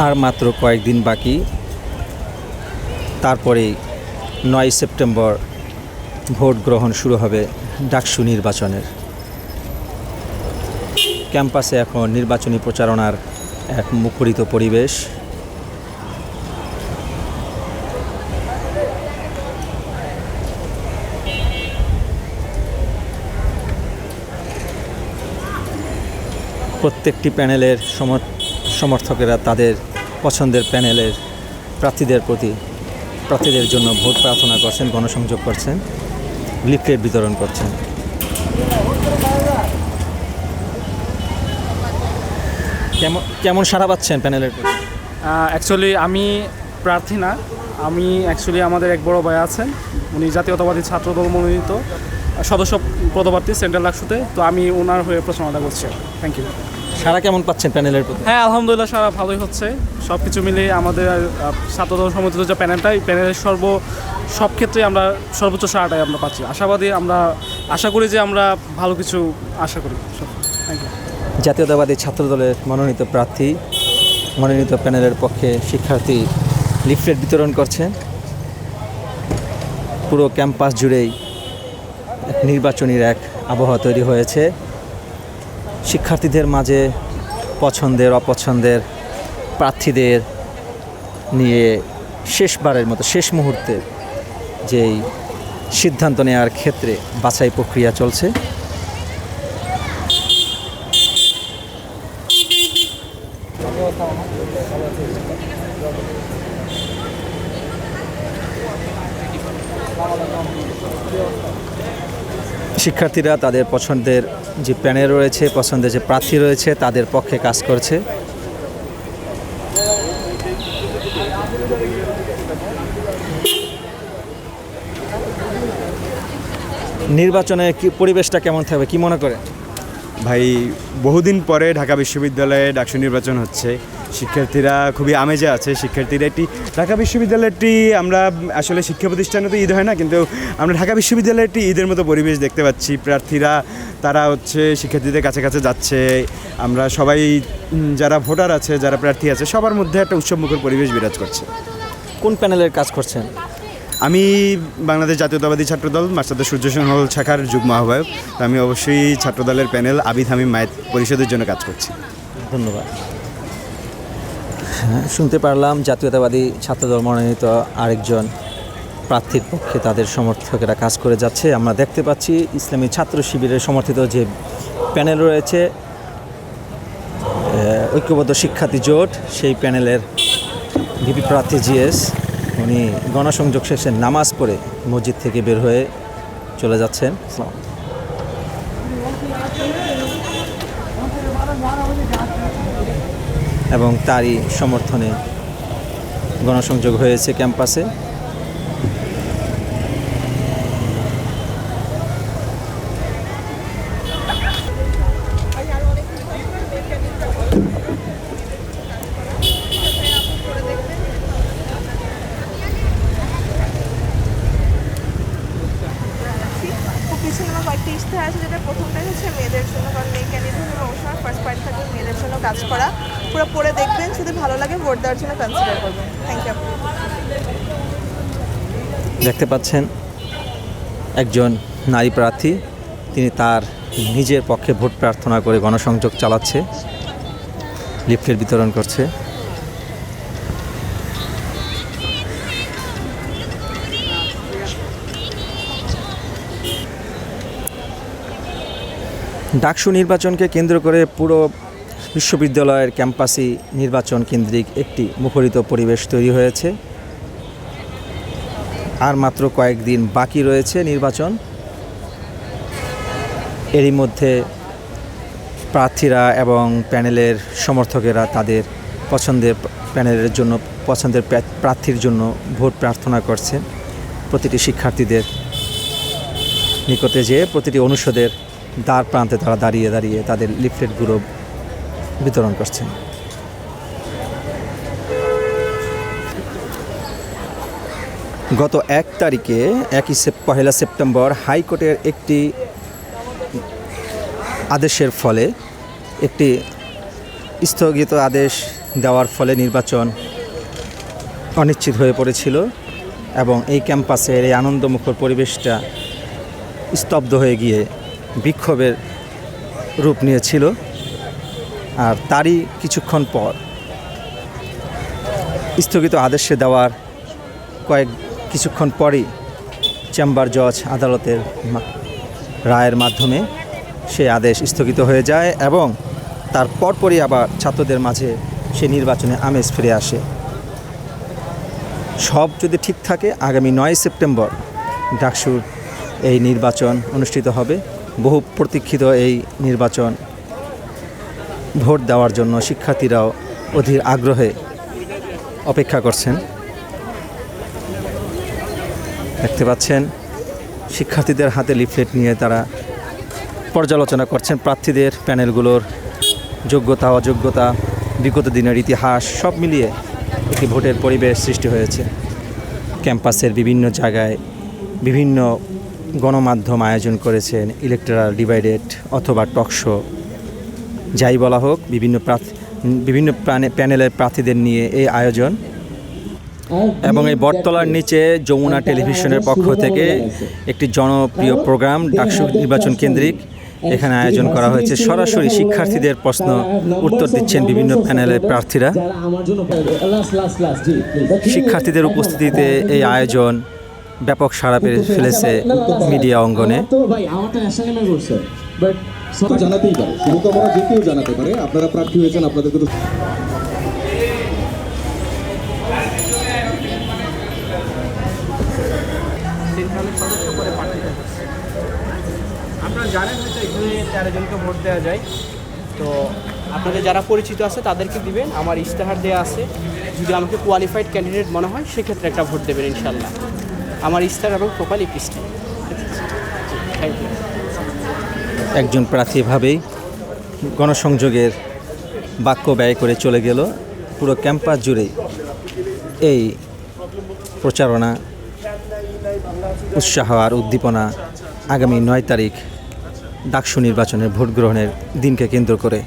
আর মাত্র কয়েকদিন বাকি। তারপরেই নয় সেপ্টেম্বর ভোট গ্রহণ শুরু হবে ডাকসু নির্বাচনের। ক্যাম্পাসে এখন নির্বাচনী প্রচারণার এক মুখরিত পরিবেশ। প্রত্যেকটি প্যানেলের সম- সমর্থকেরা তাদের পছন্দের প্যানেলের প্রার্থীদের প্রতি, প্রার্থীদের জন্য ভোট প্রার্থনা করছেন, গণসংযোগ করছেন, লিফলেট বিতরণ করছেন। কেমন কেমন সাড়া পাচ্ছেন প্যানেলের প্রতি? অ্যাকচুয়ালি আমি প্রার্থী না, আমি অ্যাকচুয়ালি আমাদের এক বড় ভাই আছেন, উনি জাতীয়তাবাদী ছাত্রদল মনোনীত, সদস্য পদপ্রার্থী সেন্ট্রাল লাকসুতে, তো আমি ওনার হয়ে প্রশ্নটা করছি। থ্যাংক ইউ সারা কেমন পাচ্ছেন প্যানেলের প্রতি? হ্যাঁ আলহামদুলিল্লাহ সারা ভালোই হচ্ছে। সব কিছু মিলিয়ে আমাদের ছাত্রদল সমর্থিত যে প্যানেলটা এই প্যানেলের সর্ব সব ক্ষেত্রে আমরা সর্বোচ্চ সারাটাই আমরা পাচ্ছি। আশাবাদী আমরা আশা করি যে আমরা ভালো কিছু আশা করি। থ্যাংক ইউ জাতীয়তাবাদী ছাত্রদলের মনোনীত প্রার্থী মনোনীত প্যানেলের পক্ষে শিক্ষার্থী লিফলেট বিতরণ করছেন। পুরো ক্যাম্পাস জুড়েই নির্বাচনীর এক আবহাওয়া তৈরি হয়েছে। শিক্ষার্থীদের মাঝে পছন্দের, অপছন্দের প্রার্থীদের নিয়ে শেষবারের মতো, শেষ মুহূর্তে যেই সিদ্ধান্ত নেওয়ার ক্ষেত্রে বাছাই প্রক্রিয়া চলছে। শিক্ষার্থীরা তাদের পছন্দের যে প্যানেল রয়েছে, পছন্দের যে প্রার্থী রয়েছে, তাদের পক্ষে কাজ করছে। নির্বাচনে কি পরিবেশটা কেমন থাকবে, কি মনে করে? ভাই, বহুদিন পরে ঢাকা বিশ্ববিদ্যালয়ে ডাকসু নির্বাচন হচ্ছে। শিক্ষার্থীরা খুবই আমেজে আছে। শিক্ষার্থীরা একটি ঢাকা বিশ্ববিদ্যালয়টি আমরা আসলে শিক্ষা প্রতিষ্ঠানে তো ঈদ হয় না কিন্তু আমরা ঢাকা বিশ্ববিদ্যালয়টি ঈদের মতো পরিবেশ দেখতে পাচ্ছি। প্রার্থীরা তারা হচ্ছে শিক্ষার্থীদের কাছে কাছে যাচ্ছে। আমরা সবাই যারা ভোটার আছে যারা প্রার্থী আছে সবার মধ্যে একটা উৎসবমুখর পরিবেশ বিরাজ করছে। কোন প্যানেলের কাজ করছেন? আমি বাংলাদেশ জাতীয়তাবাদী ছাত্রদল মাস্টারদা সূর্য সিংহল শাখার যুগ্ম আহ্বায়ক। তো আমি অবশ্যই ছাত্রদলের প্যানেল আবিদ হামিম মায়ের পরিষদের জন্য কাজ করছি। ধন্যবাদ। শুনতে পারলাম জাতীয়তাবাদী ছাত্রদল মনোনীত আরেকজন প্রার্থীর পক্ষে তাদের সমর্থকেরা কাজ করে যাচ্ছে। আমরা দেখতে পাচ্ছি ইসলামী ছাত্র শিবিরের সমর্থিত যে প্যানেল রয়েছে ঐক্যবদ্ধ শিক্ষার্থী জোট, সেই প্যানেলের ভিপি প্রার্থী জিএস, উনি গণসংযোগ শেষে নামাজ পড়ে মসজিদ থেকে বের হয়ে চলে যাচ্ছেন। এবং তারই সমর্থনে গণসংযোগ হয়েছে ক্যাম্পাসে। কয়েকটা ইশতেহার আছে, যেটা প্রথমটা হচ্ছে মেয়েদের জন্য, কারণ মেয়ে ক্যান্ডিডেট হলে অবশ্যই ফার্স্ট পয়েন্ট থাকবে মেয়েদের জন্য কাজ করা। পুরো পড়ে দেখবেন, যদি ভালো লাগে ভোট দেওয়ার জন্য কনসিডার করবেন। থ্যাংক ইউ দেখতে পাচ্ছেন, একজন নারী প্রার্থী, তিনি তার নিজের পক্ষে ভোট প্রার্থনা করে গণসংযোগ চালাচ্ছে, লিফলেট বিতরণ করছে। ডাকসু নির্বাচনকে কেন্দ্র করে পুরো বিশ্ববিদ্যালয়ের ক্যাম্পাসই নির্বাচন কেন্দ্রিক একটি মুখরিত পরিবেশ তৈরি হয়েছে। আর মাত্র কয়েকদিন বাকি রয়েছে নির্বাচন। এরই মধ্যে প্রার্থীরা এবং প্যানেলের সমর্থকেরা তাদের পছন্দের প্যানেলের জন্য, পছন্দের প্রার্থীর জন্য ভোট প্রার্থনা করছেন। প্রতিটি শিক্ষার্থীদের নিকটে যেয়ে প্রতিটি অনুষদের দ্বার প্রান্তে তারা দাঁড়িয়ে দাঁড়িয়ে তাদের লিফলেটগুলো বিতরণ করছেন। গত এক তারিখে, একই পহেলা সেপ্টেম্বর হাইকোর্টের একটি আদেশের ফলে, একটি স্থগিত আদেশ দেওয়ার ফলে নির্বাচন অনিশ্চিত হয়ে পড়েছিল এবং এই ক্যাম্পাসের এই আনন্দমুখর পরিবেশটা স্তব্ধ হয়ে গিয়ে বিক্ষোভের রূপ নিয়েছিল। আর তারই কিছুক্ষণ পর স্থগিত আদেশে দেওয়ার কয়েক কিছুক্ষণ পরই চেম্বার জজ আদালতের রায়ের মাধ্যমে সেই আদেশ স্থগিত হয়ে যায় এবং তার পরপরই আবার ছাত্রদের মাঝে সে নির্বাচনে আমেজ ফিরে আসে। সব যদি ঠিক থাকে, আগামী নয় সেপ্টেম্বর ডাকসুর এই নির্বাচন অনুষ্ঠিত হবে। বহু প্রতীক্ষিত এই নির্বাচন ভোট দেওয়ার জন্য শিক্ষার্থীরাও অধীর আগ্রহে অপেক্ষা করছেন। দেখতে পাচ্ছেন, শিক্ষার্থীদের হাতে লিফলেট নিয়ে তারা পর্যালোচনা করছেন। প্রার্থীদের প্যানেলগুলোর যোগ্যতা, অযোগ্যতা, বিগত দিনের ইতিহাস সব মিলিয়ে একটি ভোটের পরিবেশ সৃষ্টি হয়েছে। ক্যাম্পাসের বিভিন্ন জায়গায় বিভিন্ন গণমাধ্যম আয়োজন করেছেন ইলেকট্রাল ডিভাইডেড অথবা টকশো যাই বলা হোক, বিভিন্ন প্রার্থী, বিভিন্ন প্যানেলের প্রার্থীদের নিয়ে এই আয়োজন এবং এই বটতলার নিচে যমুনা টেলিভিশনের পক্ষ থেকে একটি জনপ্রিয় প্রোগ্রাম, ডাকসু নির্বাচন কেন্দ্রিক, এখানে আয়োজন করা হয়েছে। সরাসরি শিক্ষার্থীদের প্রশ্ন উত্তর দিচ্ছেন বিভিন্ন প্যানেলের প্রার্থীরা। শিক্ষার্থীদের উপস্থিতিতে এই আয়োজন ব্যাপক সাড়া পেয়ে ফেলেছে মিডিয়া অঙ্গনে। তো জানাতেই পারে। শুভকামনা যে কেউ জানাতে পারে। আপনারা প্রার্থী হয়েছেন আপনাদেরকে তো আপনারা জানেন হয়তো এখানে ভোট দেওয়া যায়। তো আপনাদের যারা পরিচিত আছে, তাদেরকে দিবেন। আমার ইশতেহার দেওয়া আছে। যদি আমাকে কোয়ালিফাইড ক্যান্ডিডেট মনে হয়, সেক্ষেত্রে একটা ভোট দেবেন ইনশাল্লাহ আমার ইশতেহার এবং প্রোফাইল এই থ্যাংক ইউ একজন প্রার্থী এভাবেই গণসংযোগের বাক্য ব্যয় করে চলে গেল। পুরো ক্যাম্পাস জুড়ে এই প্রচারণা, উৎসাহ আর উদ্দীপনা আগামী নয় তারিখ ডাকসু নির্বাচনের ভোট গ্রহণের দিনকে কেন্দ্র করে।